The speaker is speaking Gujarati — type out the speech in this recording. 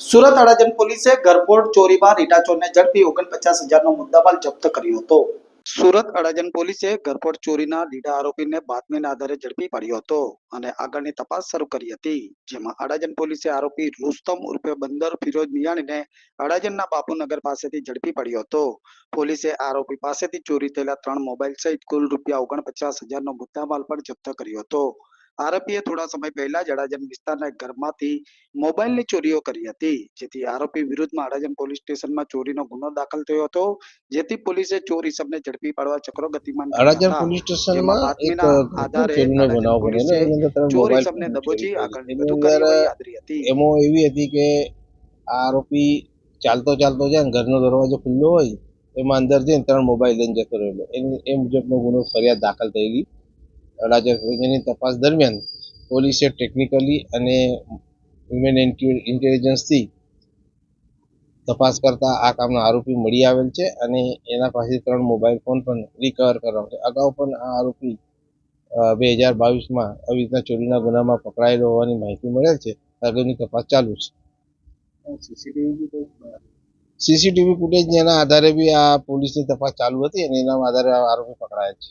સુરત અડાજણ પોલીસે ગરફોડ ચોરીમાં રીટા ચોરને ઝડપી ઓગણપચાસ હજારનો મુદ્દામાલ જપ્ત કર્યો હતો. સુરત અડાજણ પોલીસે ગરફોડ ચોરીના લીડા આરોપીને બાતમીના આધારે ઝડપી પાડ્યો હતો અને આગળની તપાસ શરૂ કરી હતી, જેમાં અડાજણ પોલીસે આરોપી રુસ્તમ ઉર્ફે બંદર ફિરોજ મિયાણીને અડાજણના બાપુનગર પાસેથી ઝડપી પડ્યો હતો. પોલીસે આરોપી પાસેથી ચોરી થયેલા ત્રણ મોબાઈલ સહિત કુલ રૂપિયા ઓગણપચાસ હજારનો મુદ્દામાલ પણ જપ્ત કર્યો હતો. આરોપીએ થોડા સમય પહેલા જ અડાજણ વિસ્તારના ઘરમાંથી મોબાઈલની ચોરીઓ કરી હતી. જેથી આરોપી વિરુદ્ધમાં અડાજણ પોલીસ સ્ટેશનમાં ચોરીનો ગુનો દાખલ થયો હતો. જેથી પોલીસે ચોર ઇસમને ઝડપી પાડવા ચક્રો ગતિમાન અડાજણ પોલીસ સ્ટેશનમાં એક આધારે બનાવ પોલીસે એની અંદર ચોર ઇસમને દબોચી આગળની વધુ કાર્યવાહી આદરી હતી. એમાં એવી હતી કે આરોપી ચાલતો ચાલતો જાય ને ઘરનો દરવાજો ખુલ્લો હોય એમાં અંદર જઈને ત્રણ મોબાઈલ લઈને જતો રહેલો. એ મુજબનો ગુનો ફરિયાદ દાખલ થયેલી. પોલીસની તપાસ દરમિયાન પોલીસે ટેકનિકલી અને હ્યુમન ઇન્ટેલિજન્સથી તપાસ કરતા આ કામના આરોપી મળી આવેલ છે અને એના પાસે ત્રણ મોબાઈલ ફોન પણ રિકવર કરવામાં છે અગાઉ પણ આ આરોપી બે હજાર બાવીસમાં આવી રીતના ચોરીના ગુનામાં પકડાયેલો હોવાની માહિતી મળેલ છે. આગળની તપાસ ચાલુ છે. સીસીટીવી ફૂટેજના આધારે બી આ પોલીસની તપાસ ચાલુ હતી અને એના આધારે આરોપી પકડાયા છે.